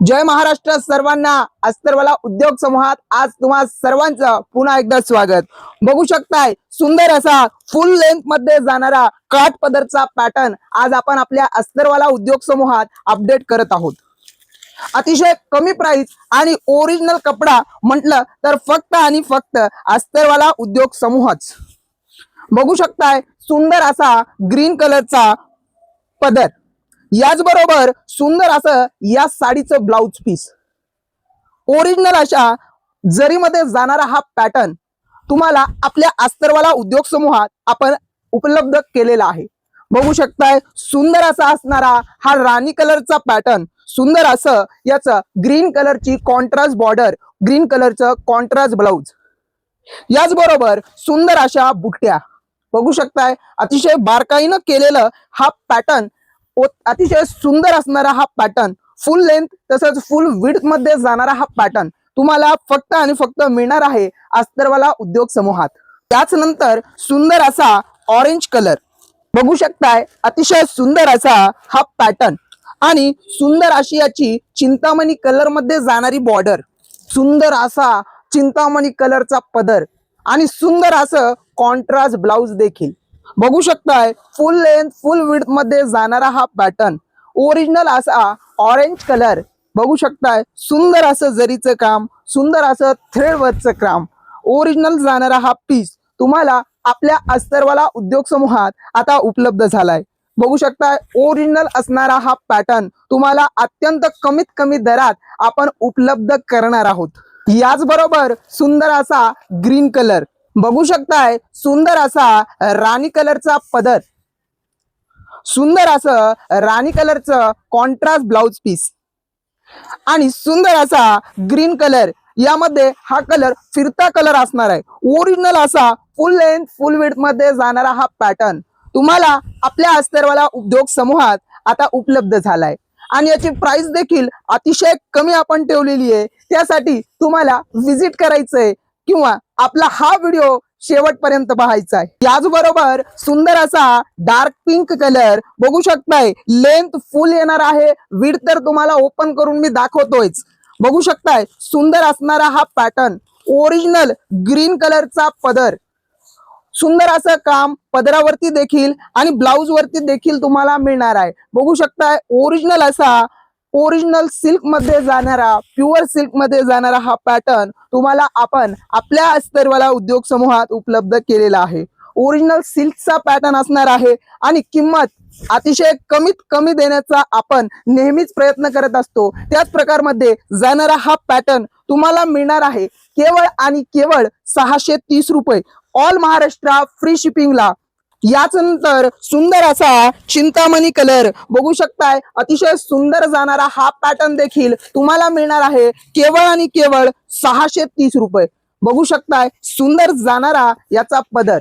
जय महाराष्ट्र सर्वांना. अस्तरवाला उद्योग समूहात आज तुम्हा सर्वांचं पुन्हा एकदा स्वागत. बघू शकताय सुंदर असा फुल लेंथमध्ये जाणारा काट पदरचा पॅटर्न आज आपण आपल्या अस्तरवाला उद्योग समूहात अपडेट करत आहोत. अतिशय कमी प्राइस आणि ओरिजिनल कपडा म्हटलं तर फक्त आणि फक्त अस्तरवाला उद्योग समूहच. बघू शकताय सुंदर असा ग्रीन कलरचा पदर. याचबरोबर सुंदर असं या साडीचं ब्लाउज पीस. ओरिजिनल अशा जरीमध्ये जाणारा हा पॅटर्न तुम्हाला आपल्या अस्तरवाला उद्योग समूहात आपण उपलब्ध केलेला आहे. बघू शकताय सुंदर असा असणारा हा राणी कलरचा पॅटर्न सुंदर असं याचं ग्रीन कलरची कॉन्ट्रास्ट बॉर्डर ग्रीन कलरचं कॉन्ट्रास्ट ब्लाउज याचबरोबर सुंदर अशा बुट्ट्या. बघू शकताय अतिशय बारकाईनं केलेलं हा पॅटर्न अतिशय सुंदर असणारा हा पॅटर्न फुल लेंथ तसंच फुल विड्थमध्ये जाणारा हा पॅटर्न तुम्हाला फक्त आणि फक्त मिळणार आहे अस्तरवाला उद्योग समूहात. त्याच नंतर सुंदर असा ऑरेंज कलर बघू शकताय अतिशय सुंदर असा हा पॅटर्न आणि सुंदर अशी याची चिंतामणी कलरमध्ये जाणारी बॉर्डर सुंदर असा चिंतामणी कलरचा पदर. आणि सुंदर असं कॉन्ट्रास्ट ब्लाउज देखील. बघू शकताय फुल लेंथ फुल विड्थमध्ये जाणारा हा पॅटर्न ओरिजिनल असा ऑरेंज कलर बघू शकताय सुंदर असं जरीचं काम सुंदर असं थ्रेड वर्कचं काम. ओरिजिनल जाणारा हा पीस तुम्हाला आपल्या अस्तरवाला उद्योग समूहात आता उपलब्ध झालाय. बघू शकताय ओरिजिनल असणारा हा पॅटर्न तुम्हाला अत्यंत कमीत कमी दरात आपण उपलब्ध करणार आहोत. याचबरोबर सुंदर असा ग्रीन कलर बघू शकताय सुंदर असा राणी कलरचा पदर. सुंदर असं राणी कलरचं कॉन्ट्रास्ट ब्लाउज पीस आणि सुंदर असा ग्रीन कलर यामध्ये हा कलर फिरता कलर असणार आहे. ओरिजिनल असा फुल लेंथ फुल विथमध्ये जाणारा हा पॅटर्न तुम्हाला आपल्या अस्तरवाला उद्योग समूहात आता उपलब्ध झालाय. आणि याची प्राइस देखील अतिशय कमी आपण ठेवलेली आहे. त्यासाठी तुम्हाला व्हिजिट करायचंय किंवा आपला हा व्हिडिओ शेवटपर्यंत पाहायचा आहे. याचबरोबर सुंदर असा डार्क पिंक कलर बघू शकताय. लेंथ फुल येणार आहे. विड तर तुम्हाला ओपन करून मी दाखवतोयच. बघू शकताय सुंदर असणारा हा पॅटर्न ओरिजिनल ग्रीन कलरचा पदर. सुंदर असं काम पदरावरती देखील आणि ब्लाउज वरती देखील तुम्हाला मिळणार आहे. बघू शकताय ओरिजिनल असा ओरिजिनल सिल्कमध्ये जाणारा प्युअर सिल्कमध्ये जाणारा हा पॅटर्न तुम्हाला आपण आपल्या अस्तरवाला उद्योग समूहात उपलब्ध केलेला आहे. ओरिजिनल सिल्कचा पॅटर्न असणार आहे आणि किंमत अतिशय कमीत कमी देण्याचा आपण नेहमीच प्रयत्न करत असतो. त्याच प्रकारमध्ये जाणारा हा पॅटर्न तुम्हाला मिळणार आहे केवळ आणि केवळ सहाशे तीस रुपये. ऑल महाराष्ट्र फ्री शिपिंगला याच नंतर सुंदर असा चिंतामणी कलर. बघू शकताय अतिशय सुंदर जाणारा हा पॅटर्न देखील तुम्हाला मिळणार आहे. केवळ आणि केवळ सहाशे तीस रुपये. बघू शकताय सुंदर जाणारा याचा पदर.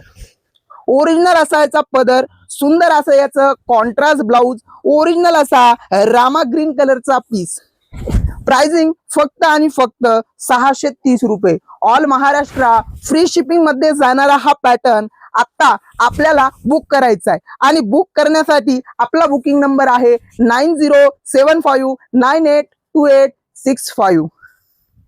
ओरिजिनल असा याचा पदर सुंदर असं याचं कॉन्ट्रास्ट ब्लाउज ओरिजिनल असा रामा ग्रीन कलरचा पीस प्राइसिंग फक्त आणि फक्त सहाशे तीस रुपये. ऑल महाराष्ट्र फ्री शिपिंगमध्ये जाणारा हा पॅटर्न आता आपल्याला बुक करायचा आहे आणि बुक करण्यासाठी आपला बुकिंग नंबर आहे nine zero seven five nine eight two eight six five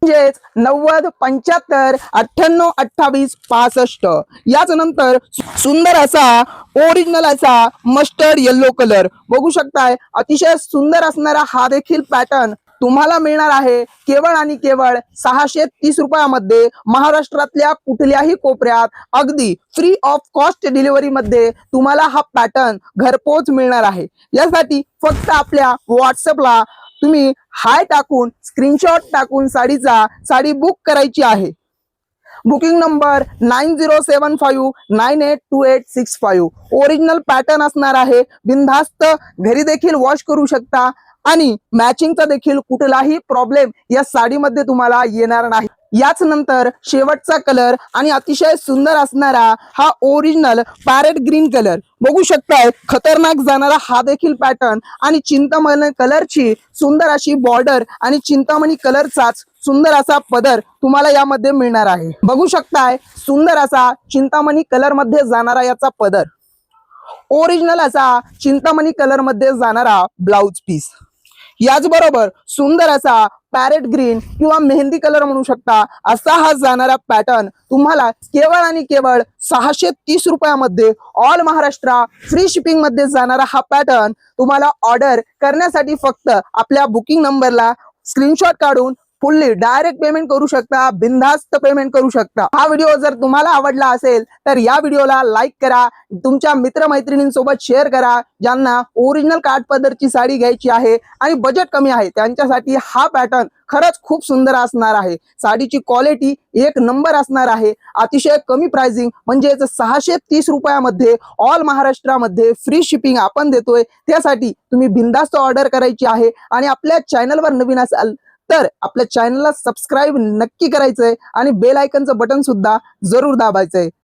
म्हणजेच नव्वद पंच्याहत्तर अठ्ठ्याण्णव अठ्ठावीस पासष्ट. याच नंतर सुंदर असा ओरिजिनल असा मस्टर्ड येल्लो कलर बघू शकताय अतिशय सुंदर असणारा हा देखील पॅटर्न तुम्हाला मिळणार आहे केवळ आणि केवळ सहाशे तीस रुपयामध्ये महाराष्ट्रातल्या कुठल्याही कोपऱ्यात अगदी फ्री ऑफ कॉस्ट डिलिव्हरीमध्ये तुम्हाला हा पॅटर्न घरपोच मिळणार आहे. यासाठी फक्त आपल्या व्हॉट्सअपला तुम्ही हाय टाकून स्क्रीनशॉट टाकून साडीचा साडी बुक करायची आहे. Booking number nine zero seven five nine eight two eight six five original pattern असणार आहे. बिनधास्त घरी देखील वॉश करू शकता. आणि मॅचिंगचा देखील कुठलाही प्रॉब्लेम या साडीमध्ये तुम्हाला येणार नाही. याच नंतर शेवटचा कलर आणि अतिशय सुंदर असणारा हा ओरिजिनल पॅरेट ग्रीन कलर बघू शकताय खतरनाक जाणारा हा देखील पॅटर्न आणि चिंतामणी कलरची सुंदर अशी बॉर्डर आणि चिंतामणी कलरचाच सुंदर असा पदर तुम्हाला यामध्ये मिळणार आहे. बघू शकताय सुंदर असा चिंतामणी कलरमध्ये जाणारा याचा पदर. ओरिजिनल असा चिंतामणी कलरमध्ये जाणारा ब्लाउज पीस याचबरोबर सुंदर असा पॅरेट ग्रीन किंवा मेहंदी कलर म्हणू शकता असा हा जाणारा पॅटर्न तुम्हाला केवळ आणि केवळ सहाशे तीस रुपयामध्ये ऑल महाराष्ट्र फ्री शिपिंगमध्ये जाणारा हा पॅटर्न तुम्हाला ऑर्डर करण्यासाठी फक्त आपल्या बुकिंग नंबरला स्क्रीनशॉट काढून फुल्ली डायरेक्ट पेमेंट करू शकता बिनधास्त पेमेंट करू शकता. हा व्हिडिओ जर तुम्हाला आवडला असेल तर या व्हिडिओला लाईक करा तुमच्या मित्रमैत्रिणींसोबत शेअर करा ज्यांना ओरिजिनल काठ पदरची साडी घ्यायची आहे आणि बजेट कमी आहे त्यांच्यासाठी हा पॅटर्न खरंच खूप सुंदर असणार आहे. साडीची क्वालिटी एक नंबर असणार आहे. अतिशय कमी प्राइसिंग म्हणजेच सहाशे तीस रुपयामध्ये ऑल महाराष्ट्रामध्ये फ्री शिपिंग आपण देतोय. त्यासाठी तुम्ही बिंदास्त ऑर्डर करायची आहे आणि आपल्या चॅनलवर नवीन असाल तर आपल्या चॅनलला सबस्क्राईब नक्की करायचंय आणि बेल आयकनचं बटन सुद्धा जरूर दाबायचंय.